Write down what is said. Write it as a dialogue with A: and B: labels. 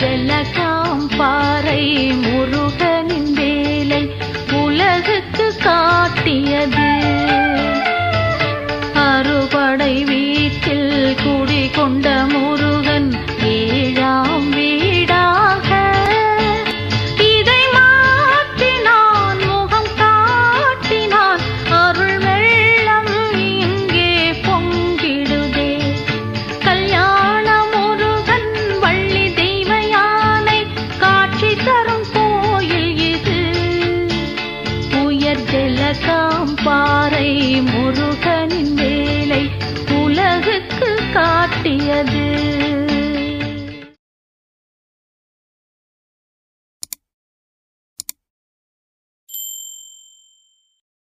A: வெனகாம் பாறை முருகனின் வேலை உலகுக்கு காட்டியது. அறுபடை வீட்டில் குடிகொண்ட முரு பாறை முருகனின் வேலை உலகுக்கு காட்டியது.